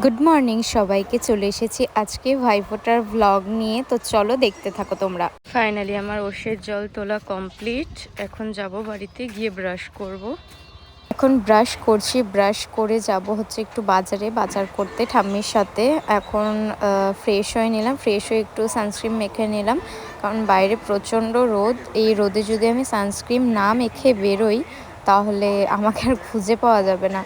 Good morning সবাইকে চলে এসেছি আজকে ভাইফোঁটার ভ্লগ নিয়ে। তো চলো দেখতে থাকো তোমরা। ফাইনালি আমার ওষের জল তোলা কমপ্লিট এখন যাব বাড়িতে গিয়ে ব্রাশ করব। এখন ব্রাশ করছি। ব্রাশ করে যাব হচ্ছে একটু বাজারে বাজার করতে ঠাম্মির সাথে। এখন ফ্রেশ হয়ে নিলাম। ফ্রেশ হয়ে একটু সানস্ক্রিন মেখে নিলাম। কারণ বাইরে প্রচণ্ড রোদ। এই রোদে যদি আমি সানস্ক্রিন না মেখে বেরোই তাহলে আমাকে আর খুঁজে পাওয়া যাবে না।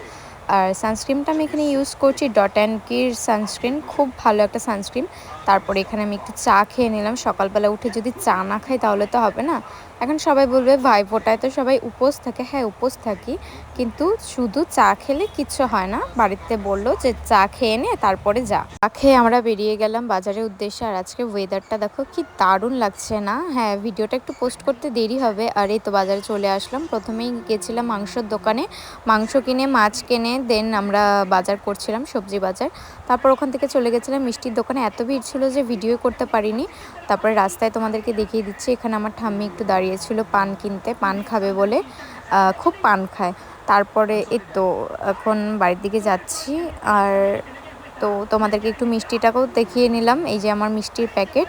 আর সানস্ক্রিনটা আমি এখানে ইউজ করছি ডট অ্যান্ড কির সানস্ক্রিন খুব ভালো একটা সানস্ক্রিন তারপরে এখানে আমি একটু চা খেয়ে নিলাম। সকালবেলা উঠে যদি চা না খাই তাহলে তো হবে না। এখন সবাই বলবে ভাই ফোটায় তো সবাই উপোস থাকে। হ্যাঁ উপোস থাকি। কিন্তু শুধু চা খেলে কিচ্ছু হয় না। বাড়িতে বলল যে, চা খেয়ে নে, তারপরে যা। চা খেয়ে আমরা বেরিয়ে গেলাম বাজারের উদ্দেশ্যে। আর আজকে ওয়েদারটা দেখো, কি দারুণ লাগছে না? হ্যাঁ ভিডিওটা একটু পোস্ট করতে দেরি হবে। আর এই তো বাজারে চলে আসলাম। প্রথমেই গেছিলাম মাংসর দোকানে। মাংস কিনে, মাছ কিনে দেন আমরা বাজার করছিলাম, সবজি বাজার। তারপর ওখান থেকে চলে গেছিলাম মিষ্টির দোকানে। এত ভিড় ছিল যে ভিডিও করতে পারিনি। তারপরে রাস্তায় তোমাদেরকে দেখিয়ে দিচ্ছি। এখানে আমার ঠাম্মি একটু দাঁড়িয়েছিল পান কিনতে, পান খাবে বলে খুব পান খায়। তারপরে এই তো, এখন বাড়ির দিকে যাচ্ছি। আর তো তোমাদেরকে একটু মিষ্টিটাকেও দেখিয়ে নিলাম, এই যে আমার মিষ্টির প্যাকেট।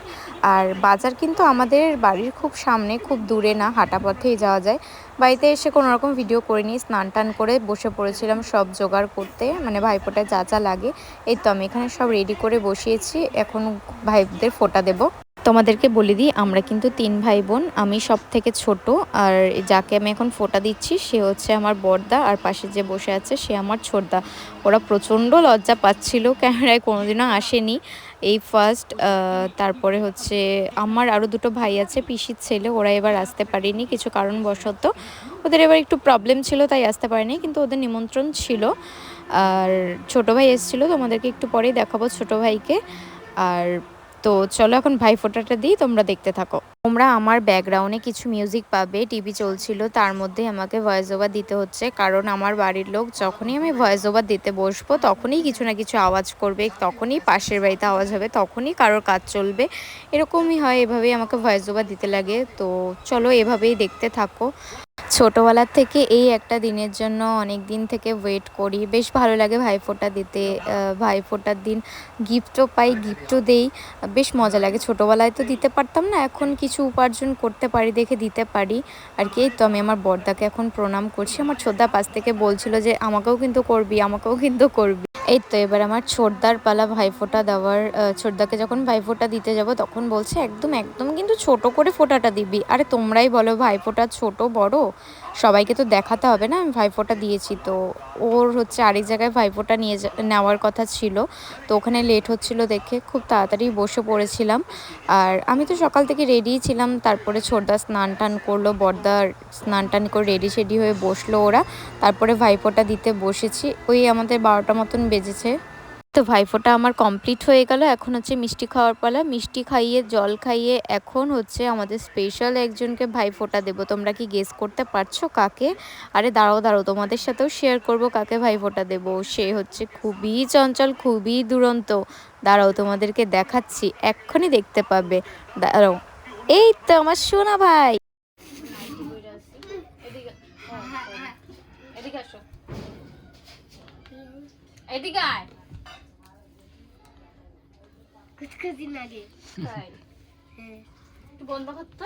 আর বাজার কিন্তু আমাদের বাড়ির খুব সামনে, খুব দূরে না, হাঁটা পথেই যাওয়া যায়। বাড়িতে এসে কোনো রকম ভিডিও করে নিই স্নান টান করে বসে পড়েছিলাম সব জোগাড় করতে মানে ভাইফোঁটায় যা যা লাগে। এই তো আমি এখানে সব রেডি করে বসিয়েছি, এখন ভাইদের ফোঁটা দেবো। তোমাদেরকে বলে দিই, আমরা কিন্তু তিন ভাই বোন আমি সব থেকে ছোট, আর যাকে আমি এখন ফোটা দিচ্ছি, সে হচ্ছে আমার বড়দা আর পাশে যে বসে আছে, সে আমার ছোটদা। ওরা প্রচণ্ড লজ্জা পাচ্ছিল, ক্যামেরায় কোনোদিনও আসেনি। এই ফার্স্ট তারপরে হচ্ছে আমার আরও দুটো ভাই আছে, পিসির ছেলে, ওরা এবার আসতে পারেনি, কিছু কারণবশত। ওদের এবার একটু প্রবলেম ছিল, তাই আসতে পারেনি, কিন্তু ওদের নিমন্ত্রণ ছিল। আর ছোট ভাই এসেছিল, তোমাদেরকে একটু পরেই দেখাবো ছোট ভাইকে। আর তো চলো এখন ভাই ফোটাটা দিই, তোমরা দেখতে থাকো। তোমরা আমার ব্যাকগ্রাউন্ডে কিছু মিউজিক পাবে টিভি চলছিল, তার মধ্যে আমাকে ভয়েস ওভার দিতে হচ্ছে। কারণ আমার বাড়ির লোক যখনই আমি ভয়েস ওভার দিতে বসবো, তখনই কিছু না কিছু আওয়াজ করবে, তখনই পাশের বাড়িতে আওয়াজ হবে, তখনই কারোর কাজ চলবে। এরকমই হয়, এভাবেই আমাকে ভয়েস ওভার দিতে লাগে। তো চলো এভাবেই দেখতে থাকো। ছোটোবেলার থেকে এই একটা দিনের জন্য অনেক দিন থেকে ওয়েট করি। বেশ ভালো লাগে ভাইফোঁটা দিতে। ভাইফোঁটার দিন গিফটও পাই গিফটও দেই। বেশ মজা লাগে। ছোটোবেলায় তো দিতে পারতাম না, এখন কিছু উপার্জন করতে পারি, দেখে দিতে পারি। আর কি তো আমি আমার বর্দাকে এখন প্রণাম করছি। আমার ছোটদা পাশ থেকে বলছিল যে, আমাকেও কিন্তু করবি, আমাকেও কিন্তু করবি। এই তো এবার আমার ছোটদার পালা ভাইফোঁটা দেওয়ার ছোটদাকে যখন ভাইফোঁটা দিতে যাব তখন বলছে, একদম একদম কিন্তু ছোট করে ফোঁটাটা দিবি। আরে তোমরাই বলো ভাইফোঁটা ছোট বড়, সবাইকে তো দেখাতে হবে না, আমি ভাইফোঁটা দিয়েছি। তো ওর হচ্ছে আরেক জায়গায় ভাইফোঁটা নিয়ে নেওয়ার কথা ছিল। তো ওখানে লেট হচ্ছিল দেখে খুব তাড়াতাড়ি বসে পড়েছিলাম। আর আমি তো সকাল থেকে রেডিই ছিলাম, তারপরে ছোটদা স্নান টান করল, বড়দার স্নান টান করে রেডি সেডি হয়ে বসল ওরা। তারপরে ভাইফোঁটা দিতে বসেছি। ওই আমাদের বারোটা মতন বেজেছে তো ভাইফোঁটা আমার কমপ্লিট হয়ে গেল। এখন হচ্ছে মিষ্টি খাওয়ার পালা। মিষ্টি খাইয়ে, জল খাইয়ে এখন হচ্ছে আমাদের স্পেশাল একজনকে ভাইফোঁটা দেবো। তোমরা কি গেস করতে পারছ কাকে? আরে দাঁড়াও দাঁড়াও, তোমাদের সাথেও শেয়ার করব কাকে ভাইফোঁটা দেবো। সে হচ্ছে খুবই চঞ্চল, খুবই দুরন্ত। দাঁড়াও, তোমাদেরকে দেখাচ্ছি। এক্ষুনি দেখতে পাবে। দাঁড়াও। এই তো আমার সোনা ভাই। এদিকে আসো। এদিকে আয়। কুচকুচি লাগে তাই? হ্যাঁ। একটু বন্ধ করতো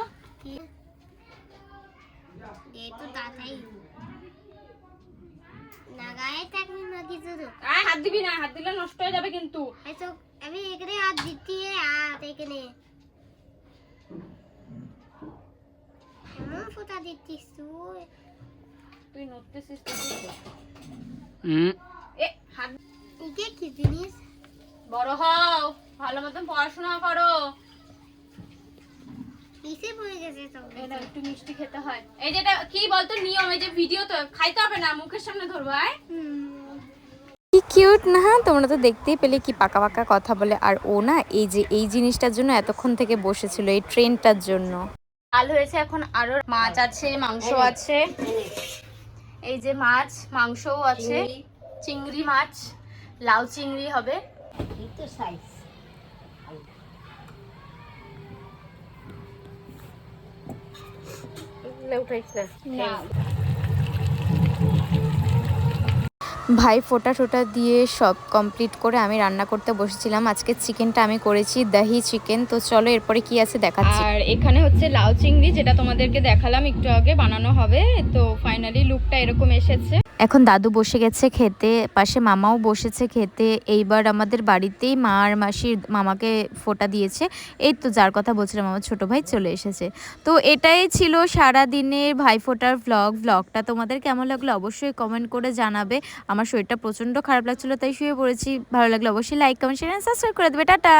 এই তো তাতাই। লাগায় থাকবি না কিছু আয় হাত দিবি না হাত দিলে নষ্ট হয়ে যাবে কিন্তু। আমি এখানে হাত দিচ্ছি হাত এখানে। এমন ফোটা দিচ্ছিস তুই। তুই নড়তেছিস? হুম কি জিনিস? বড় হও ভালো মতন পড়াশোনা করো। কিসে পড়ে গেছে তো। এই একটু মিষ্টি খেতে হয়। এই যেটা কি বলতো নিয়ম এই যে ভিডিও তো খাইতে হবে না মুখের সামনে ধরবো আয়। কি কিউট না তোমরা তো দেখতেই পেলে কি পাকা পাকা কথা বলে। আর ও না এই যে এই জিনিসটার জন্য এতক্ষণ থেকে বসেছিল এই ট্রেনটার জন্য। ডাল হয়েছে এখন আরও মাছ আছে মাংস আছে। এই যে মাছ মাংসও আছে। চিংড়ি মাছ লাউ চিংড়ি হবে। ভাই ফোটা টোটা দিয়ে সব কমপ্লিট করে আমি রান্না করতে বসেছিলাম। আজকে চিকেনটা আমি করেছি দহি চিকেন তো চলো এরপরে কি আছে দেখাচ্ছি। আর এখানে হচ্ছে লাউ চিংড়ি যেটা তোমাদেরকে দেখালাম একটু আগে বানানো হবে। তো ফাইনালি লুকটা এরকম এসেছে। এখন দাদু বসে গেছে খেতে, পাশে মামাও বসেছে খেতে। এইবার আমাদের বাড়িতেই মা আর মাসির মামাকে ফোটা দিয়েছে। এই তো যার কথা বলছিলাম, আমার ছোটো ভাই চলে এসেছে। তো এটাই ছিল সারা দিনের ভাইফোঁটার ভ্লগ ভ্লগটা তোমাদের কেমন লাগল অবশ্যই কমেন্ট করে জানাবে। আমার শরীরটা প্রচণ্ড খারাপ লাগছিল, তাই শুয়ে পড়েছি। ভালো লাগলে অবশ্যই লাইক কমেন্ট শেয়ার সাবস্ক্রাইব করে দেবে। টাটা!